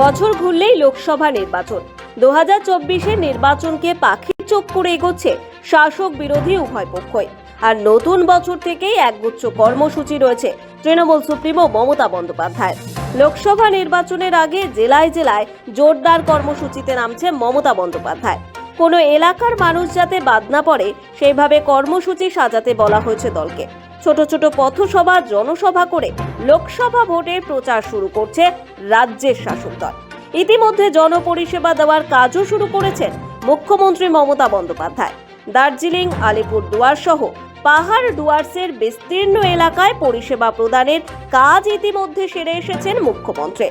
বছর ঘুরলেই লোকসভা নির্বাচন। দু হাজার চব্বিশে নির্বাচনকে পাখির চোখ করে এগোচ্ছে শাসক বিরোধী উভয় পক্ষই। আর নতুন বছর থেকেই একগুচ্ছ কর্মসূচি রয়েছে তৃণমূল সুপ্রিমো মমতা বন্দ্যোপাধ্যায় লোকসভা নির্বাচনের আগে জেলায় জেলায় জোরদার কর্মসূচিতে নামছে মমতা বন্দ্যোপাধ্যায়। কোনো এলাকার মানুষ যাতে বাদ না পড়ে, সেইভাবে কর্মসূচি সাজাতে বলা হয়েছে দলকে। ছোট ছোট পথসভা, জনসভা করে লোকসভা ভোটের প্রচার শুরু করছে রাজ্যের শাসক দল। ইতিমধ্যে জনপরিষেবা দেওয়ার কাজও শুরু করেছেন মুখ্যমন্ত্রী মমতা বন্দ্যোপাধ্যায়। দার্জিলিং আলিপুর দুয়ার সহ পাহাড় ডুয়ার্সের বিস্তীর্ণ এলাকায় পরিষেবা প্রদানের কাজ ইতিমধ্যে সেরে এসেছেন মুখ্যমন্ত্রী।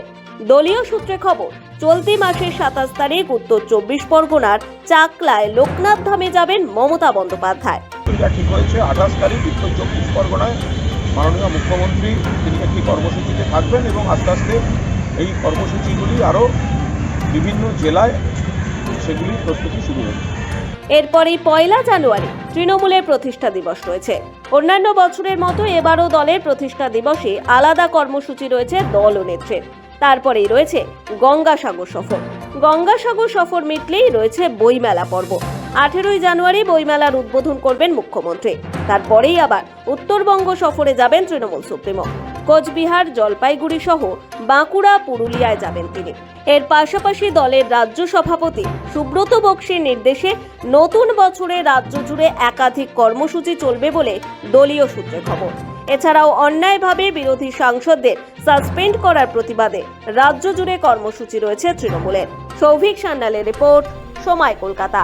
দলীয় সূত্রে খবর, চলতি মাসের সাতাশ তারিখ উত্তর চব্বিশ পরগনার চাকলায় লোকনাথ ধামে যাবেন মমতা বন্দ্যোপাধ্যায়। ঠিক হয়েছে, আঠাশ তারিখ উত্তর চব্বিশ পরগনায় মাননীয় মুখ্যমন্ত্রী তিনি একটি কর্মসূচিতে থাকবেন এবং আস্তে আস্তে এই কর্মসূচিগুলি আরও বিভিন্ন জেলায় সেগুলি প্রস্তুতি শুরু হবে এরপরেই পয়লা জানুয়ারি তৃণমূলের প্রতিষ্ঠা দিবস রয়েছে। অন্যান্য বছরের মতো এবারও দলের প্রতিষ্ঠা দিবসে আলাদা কর্মসূচি রয়েছে দল ও নেত্রের। তারপরেই রয়েছে গঙ্গাসাগর সফর। গঙ্গাসাগর সফর মিটলেই রয়েছে বইমেলা পর্ব। আঠেরোই জানুয়ারি বইমেলার উদ্বোধন করবেন মুখ্যমন্ত্রী। তারপরেই আবার উত্তরবঙ্গ সফরে যাবেন তৃণমূল সুপ্রিমো। কোচবিহার, জলপাইগুড়ি সহ বাঁকুড়া, পুরুলিয়ায় যাবেন তিনি। এর পাশাপাশি দলের রাজ্য সভাপতি সুব্রত বক্সির নির্দেশে নতুন বছরে রাজ্য জুড়ে একাধিক কর্মসূচি চলবে বলে দলীয় সূত্রে খবর। এছাড়াও অন্যায়ভাবে বিরোধী সাংসদদের সাসপেন্ড করার প্রতিবাদে রাজ্য জুড়ে কর্মসূচি রয়েছে তৃণমূলের। সৌভিক সান্যালের রিপোর্ট, সময় কলকাতা।